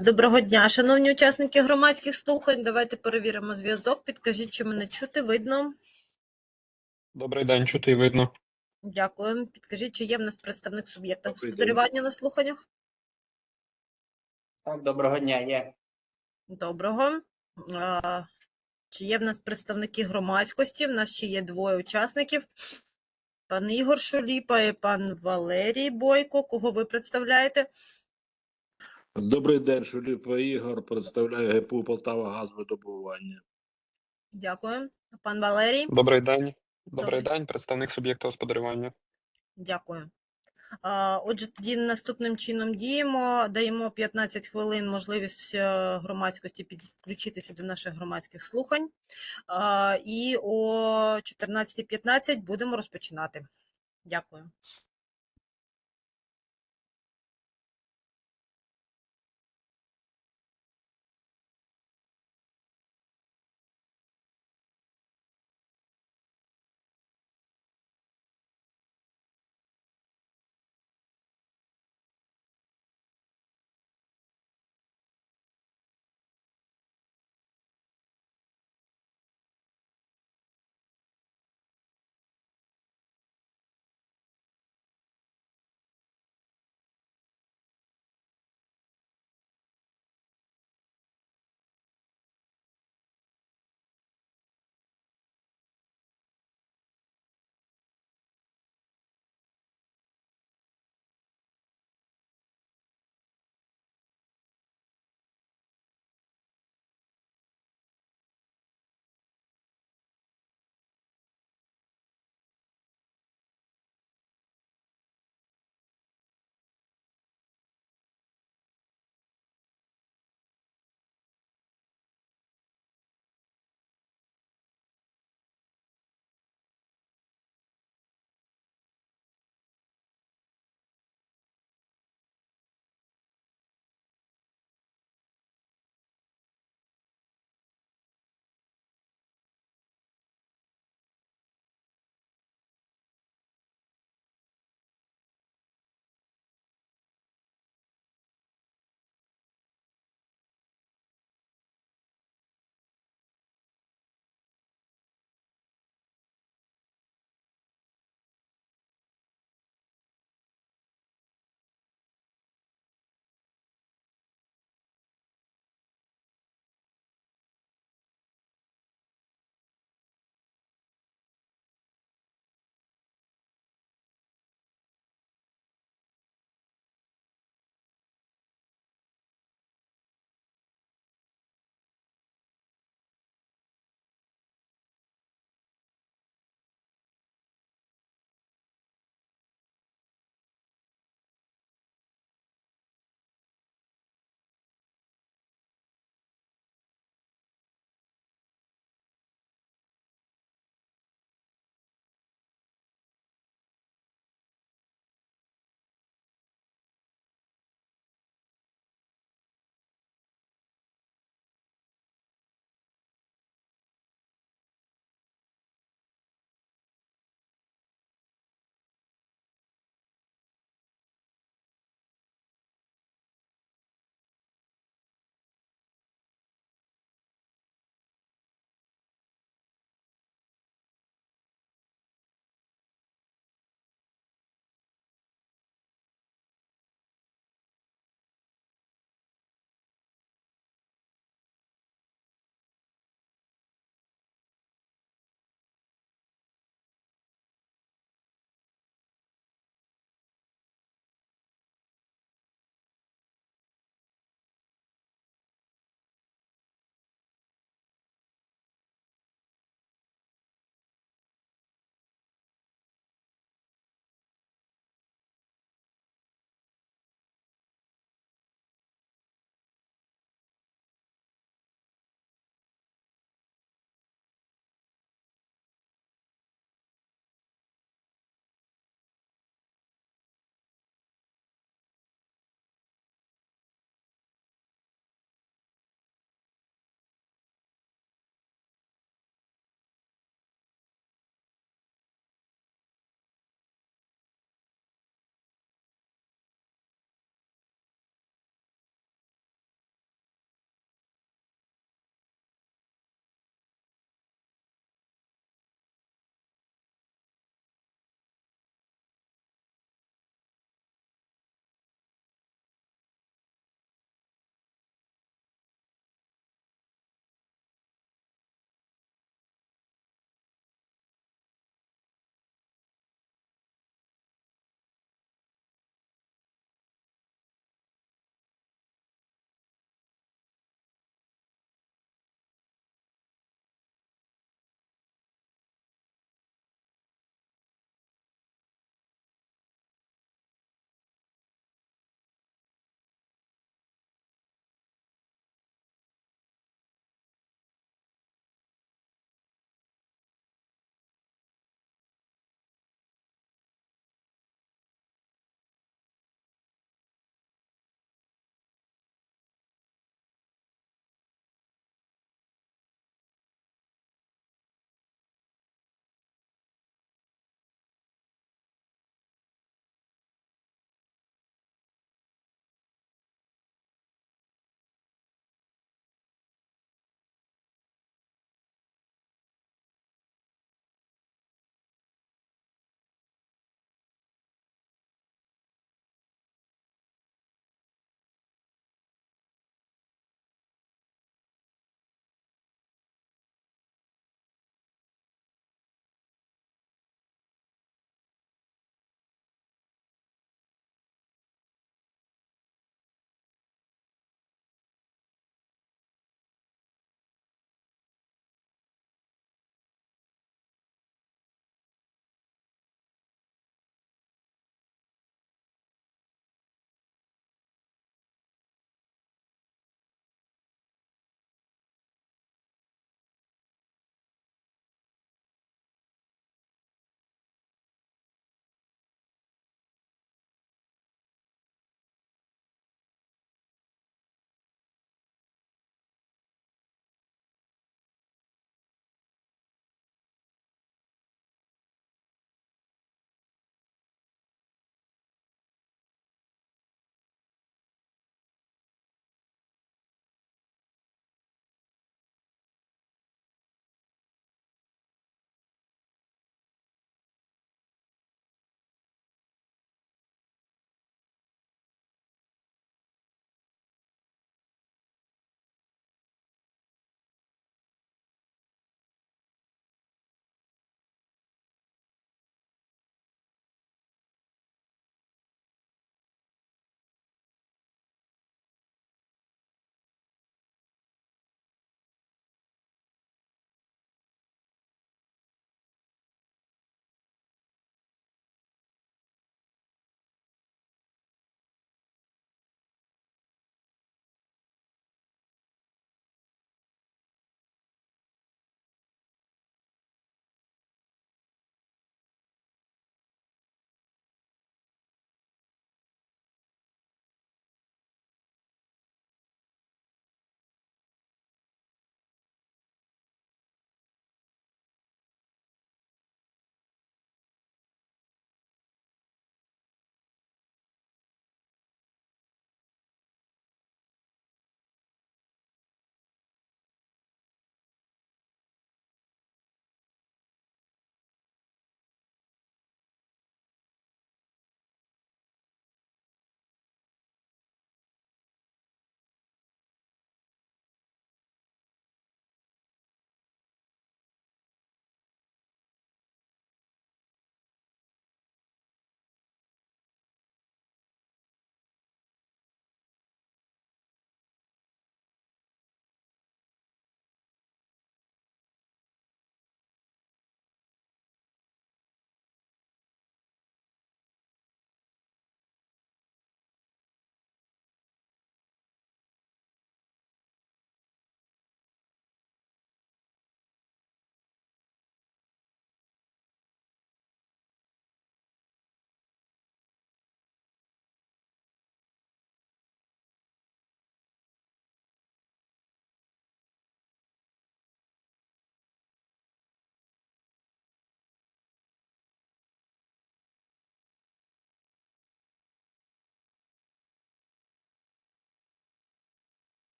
Доброго дня, шановні учасники громадських слухань. Давайте перевіримо зв'язок. Підкажіть, чи мене чути, видно. Добрий день, чути і видно. Дякую. Підкажіть, чи є в нас представник суб'єкта господарювання на слуханнях? Так, доброго дня, є. Доброго. А, Чи є в нас представники громадськості? В нас ще є двоє учасників. Пан Ігор Шуліпа і пан Валерій Бойко. Кого ви представляєте? Добрий день, Шуліпа Ігор, представляю ГПУ Полтава газовидобування. Дякую. Пан Валерій. Добрий день. Добрий. Добрий день, представник суб'єкта господарювання. Дякую. Отже, тоді наступним чином діємо. Даємо 15 хвилин можливість е, громадськості підключитися до наших громадських слухань. І о 14.15 будемо розпочинати. Дякую.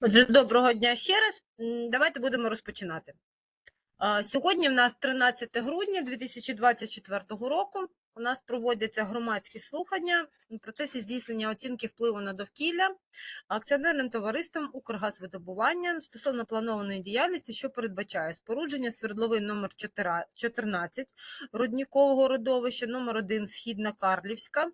Отже, доброго дня ще раз. Давайте будемо розпочинати. Сьогодні в нас 13 грудня 2024 року. У нас проводяться громадські слухання в процесі здійснення оцінки впливу на довкілля акціонерним товариством Укргазвидобування стосовно планованої діяльності, що передбачає спорудження свердловин номер 14 Руднікового родовища, номер 1 Східна Карлівська,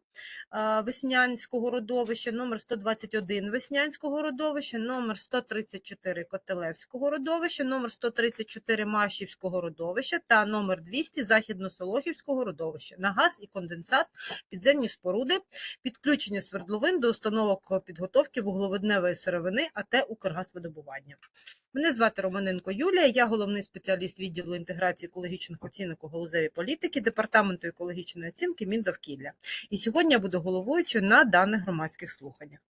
Веснянського родовища, номер 121 Веснянського родовища, номер 134 Котелевського родовища, номер 134 Машівського родовища та номер 200 Західно-Солохівського родовища на газ і конденсат, підземні споруди, підключення свердловин до установок підготовки вуглеводневої сировини АТ «Укргазвидобування». Мене звати Романенко Юлія, я головний спеціаліст відділу інтеграції екологічних оцінок у галузевій політики Департаменту екологічної оцінки Міндовкілля. І сьогодні я буду головуючою на даних громадських слуханнях.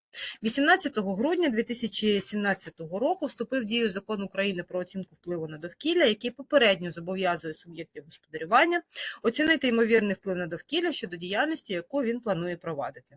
18 грудня 2017 року вступив в дію закон України про оцінку впливу на довкілля, який попередньо зобов'язує суб'єктів господарювання оцінити ймовірний вплив на довкілля щодо діяльності, яку він планує провадити.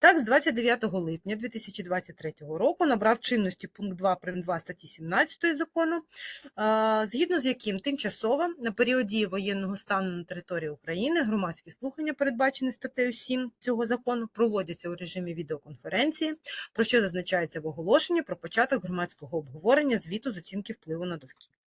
Так, з 29 липня 2023 року набрав чинності пункт 2 прим. 2 статті 17 закону, згідно з яким тимчасово на період дії воєнного стану на території України громадські слухання, передбачені статтею 7 цього закону, проводяться у режимі відеоконференції, про що зазначається в оголошенні про початок громадського обговорення звіту з оцінки впливу на довкілля.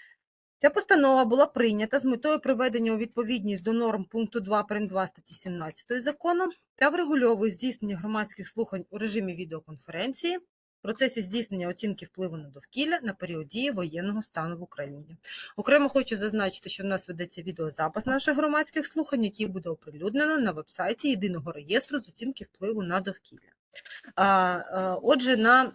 Ця постанова була прийнята з метою приведення у відповідність до норм пункту 2 прим. 2 статті 17 закону та врегульовує здійснення громадських слухань у режимі відеоконференції в процесі здійснення оцінки впливу на довкілля на період дії воєнного стану в Україні. Окремо хочу зазначити, що в нас ведеться відеозапис наших громадських слухань, який буде оприлюднено на вебсайті єдиного реєстру з оцінки впливу на довкілля. А, Отже, на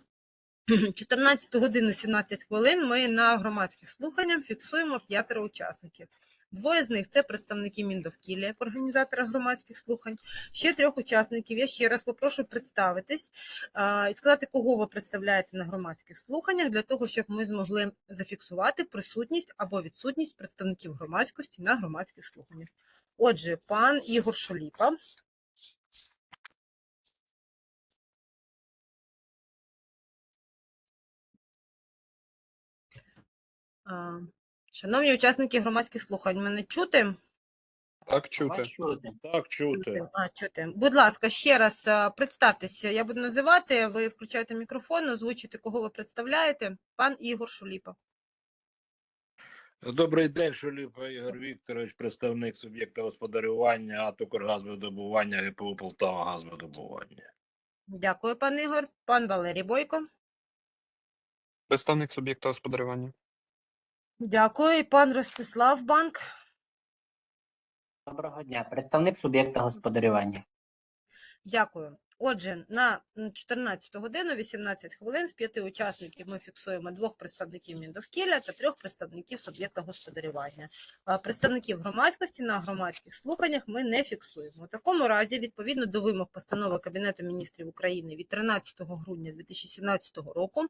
14 годину 17 хвилин ми на громадських слуханнях фіксуємо п'ятеро учасників. Двоє з них це представники Міндовкілля, як організатора громадських слухань. Ще трьох учасників я ще раз попрошу представитись і сказати, кого ви представляєте на громадських слуханнях, для того, щоб ми змогли зафіксувати присутність або відсутність представників громадськості на громадських слуханнях. Отже, пан Ігор Шоліпа. Шановні учасники громадських слухань, мене чути? Так чути. Вас чути. Так, чути. А, чути. Будь ласка, ще раз представтеся. Я буду називати, ви включаєте мікрофон, озвучите, кого ви представляєте. Пан Ігор Шуліпа. Добрий день, Шуліпа Ігор Вікторович, представник суб'єкта господарювання АТ «Укргазвидобування» ГПУ Полтава газвидобування. Дякую, пан Ігор. Пан Валерій Бойко. Представник суб'єкта господарювання. Дякую. І пан Ростислав Банк. Доброго дня. Представник суб'єкта господарювання. Дякую. Отже, на м, 14 годину 18 хвилин з п'яти учасників ми фіксуємо двох представників Міндовкілля та трьох представників суб'єкта господарювання. Представників громадськості на громадських слуханнях ми не фіксуємо. У такому разі, відповідно до вимог постанови Кабінету міністрів України від 13 грудня 2017 року,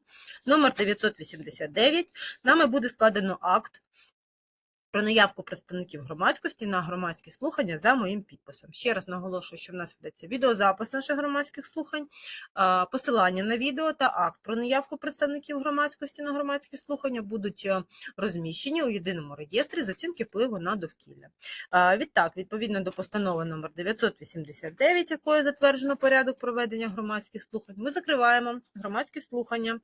номер 989, нами буде складено акт про наявку представників громадськості на громадські слухання за моїм підписом. Ще раз наголошую, що в нас ведеться відеозапис наших громадських слухань, посилання на відео та акт про наявку представників громадськості на громадські слухання будуть е, розміщені у єдиному реєстрі з оцінки впливу на довкілля. Відтак, відповідно до постанови номер 989, якою затверджено порядок проведення громадських слухань, ми закриваємо громадські слухання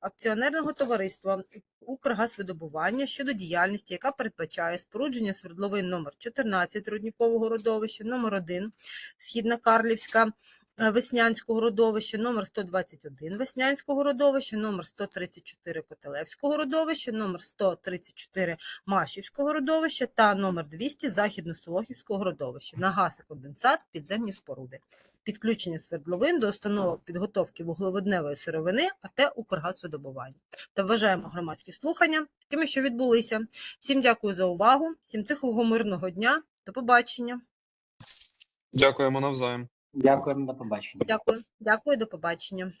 акціонерного товариства Укргазвидобування щодо діяльності, яка передбачає спорудження свердловин номер 14 Руднікового родовища, номер 1 Східна Карлівська е, Веснянського родовища, номер 121 Веснянського родовища, номер 134 Котелевського родовища, номер 134 Машівського родовища та номер 200 Західно-Солохівського родовища на газ і конденсат підземні споруди. Підключення свердловин до установок підготовки вуглеводневої сировини АТ «Укргазвидобування» та вважаємо громадські слухання такими, що відбулися. Всім дякую за увагу, всім тихого мирного дня. До побачення. Дякуємо навзаєм. Дякуємо, до побачення. Дякую, дякую, до побачення.